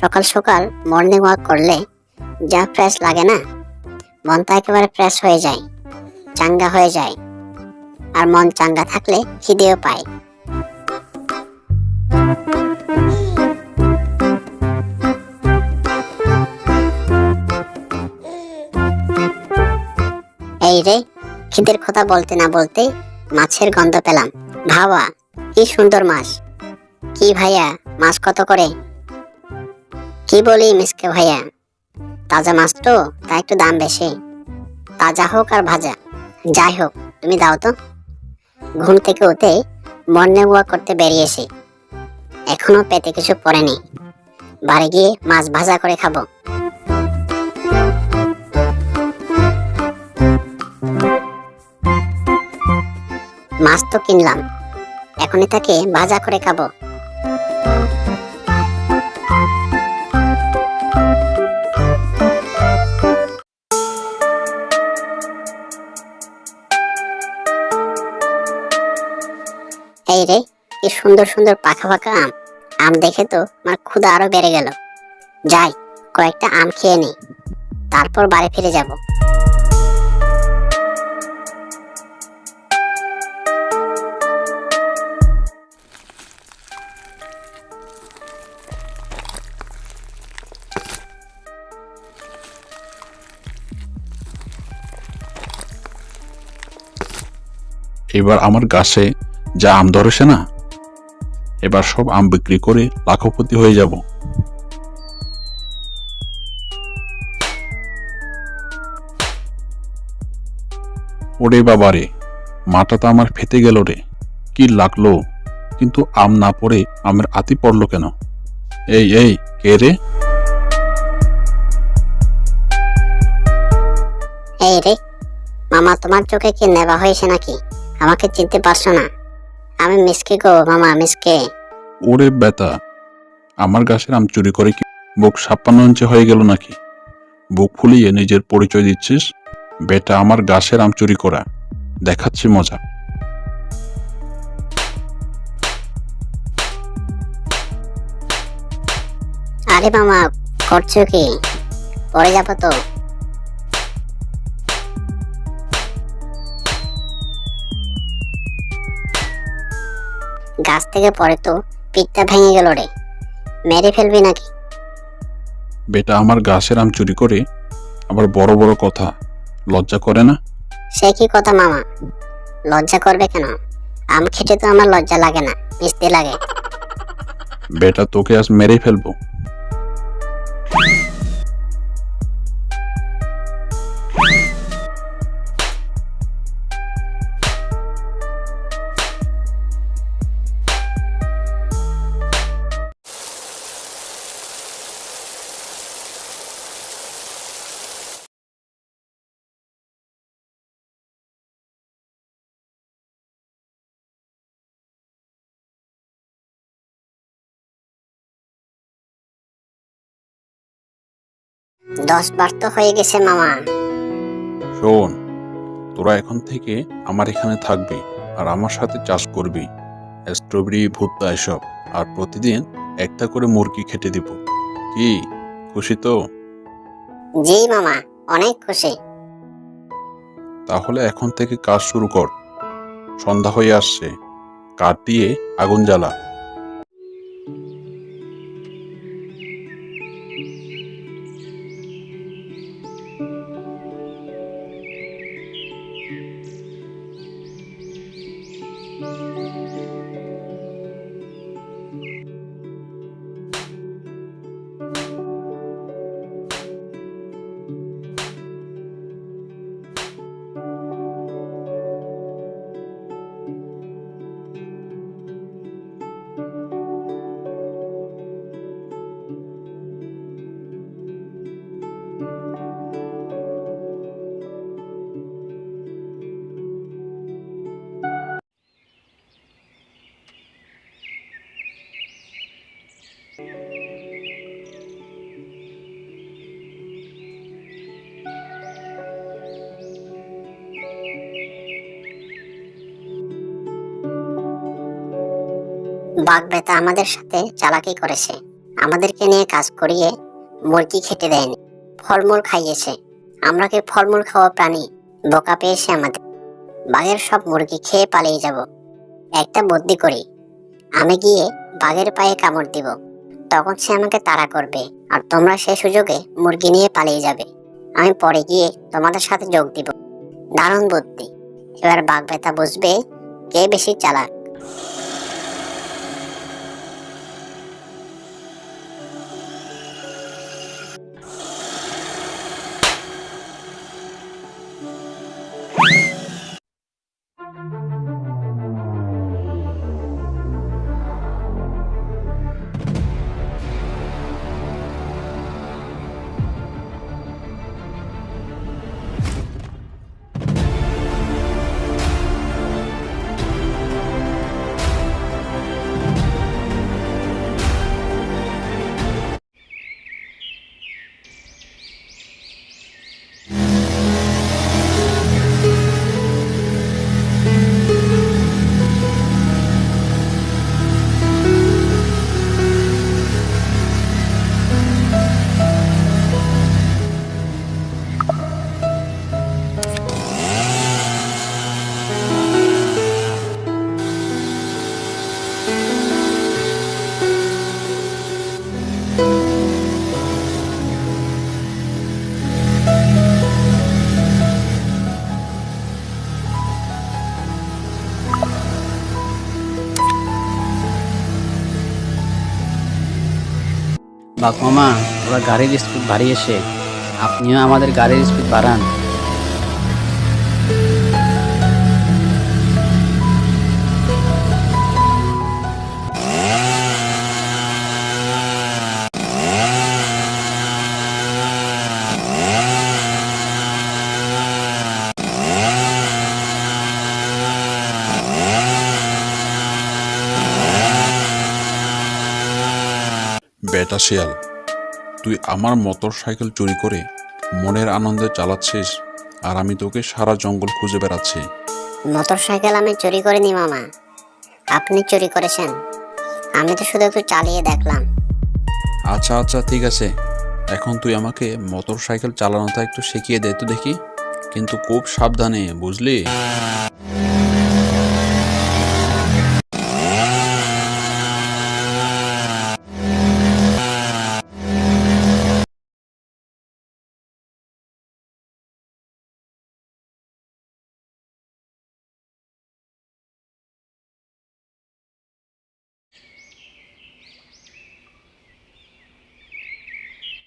সকাল সকাল morning walk করলে যা ফ্রেশ লাগে না, মনটা একেবারে ফ্রেশ হয়ে যায়, চাঙ্গা হয়ে যায় আর মন চাঙ্গা থাকলে খিদেও পায়। এই রে, খিদের কথা বলতে না বলতে মাছের গন্ধ পেলাম। ভাবা কি সুন্দর মাছ। কি ভাইয়া, মাছ কত করে? কি বলি, মিসকে ভাইয়া? তাজা মাছ তো, তা একটু দাম বেশি। তাজা হোক আর ভাজা। যাই হোক, তুমি দাও তো। ঘুম থেকে উঠে মর্নিং ওয়াক করতে বেরিয়েছি এখনও পেতে কিছু পড়েনি। বাড়ি গিয়ে মাছ ভাজা করে খাব। মাছ তো কিনলাম। এখনই তাকে ভাজা করে খাব। সুন্দর সুন্দর পাখা পাখা আম। আম দেখে তো আমার ক্ষুধা আরও বেড়ে গেল। যাই, কয়েকটা আম খেয়ে নি তারপর বাড়ি ফিরে যাব। এবার আমার গাছে যা আম ধরেছে না? এবার সব আম বিক্রি করে লাখপতি হয়ে যাব। ওরে বাবারে, মাটা তো আমার ফেটে গেল রে। কি লাগল? কিন্তু আম না পড়ে আমের আতি পড়ল কেন? এই এই, কে রে? রে, মামা তোমার চোখে কি নেবা হয়েছে নাকি? আমাকে চিনতে পারছ না। আমি মিসকে গো মামা মিসকে। ওরে বেতা আমার গাছের আম চুরি করে কি বুক ছাপ্পান্ন ইঞ্চি হয়ে গেল নাকি? বুক ফুলিয়ে নিজের পরিচয় দিচ্ছিস? বেটা আমার গাছের আম চুরি করা। দেখাচ্ছি মজা। আরে মামা করছ কি? পড়ে যাব তো। গাছ থেকে পড়ে তো পিঠটা ভেঙে গেল রে। মেরে ফেলবি নাকি? বেটা আমার গাছের আম চুরি করে আবার বড় বড় কথা লজ্জা করে না? সে কি কথা মামা? লজ্জা করবে কেন? আম খেতে তো আমার লজ্জা লাগে না মিষ্টি লাগে। বেটা তোকে আজ মেরে ফেলব। দশ বার তো হয়ে গেছে মামা। শোন তোরা এখন থেকে আমার এখানে থাকবি আর আমার সাথে চাষ করবি। স্ট্রবেরি ভুট্টা এসব। আর প্রতিদিন একটা করে মুরগি খেতে দিব। কি? খুশি তো? জি মামা অনেক খুশি। তাহলে এখন থেকে কাজ শুরু কর। সন্ধ্যা হয়ে আসছে। কাঠ দিয়ে আগুন জ্বালা। বাঘ বেতা আমাদের সাথে চালাকি করেছে। আমাদেরকে নিয়ে কাজ করিয়ে মুরগি খেতে দেয়নি। ফলমূল খাইয়েছে। আমরা কি ফলমূল খাওয়া প্রাণী? বোকা পেয়েছে আমাদের। বাঘের সব মুরগি খেয়ে পালিয়ে যাব। একটা বুদ্ধি করি। আমি গিয়ে বাঘের পায়ে কামড় দিব। তখন সে আমাকে তাড়া করবে আর তোমরা সেই সুযোগে মুরগি নিয়ে পালিয়ে যাবে। আমি পরে গিয়ে তোমাদের সাথে যোগ দিব। দারুণ বুদ্ধি। এবার বাঘ বেতা বুঝবে কে বেশি চালাক। বাপ কমা ওরা গাড়ির স্পিড বাড়িয়েছে আপনিও আমাদের গাড়ির স্পিড বাড়ান। বেটা শিয়াল তুই আমার মোটর সাইকেল চুরি করে মনের আনন্দে চালাচ্ছিস আর আমি তোকে সারা জঙ্গল খুঁজে বেড়াচ্ছি। মোটর সাইকেল আমি চুরি করিনি মামা। আপনি চুরি করেছেন। আমি তো শুধু একটু চালিয়ে দেখলাম। আচ্ছা আচ্ছা ঠিক আছে। এখন তুই আমাকে মোটর সাইকেল চালানোটা একটু শিখিয়ে দে তো দেখি। কিন্তু খুব সাবধানে বুঝলি?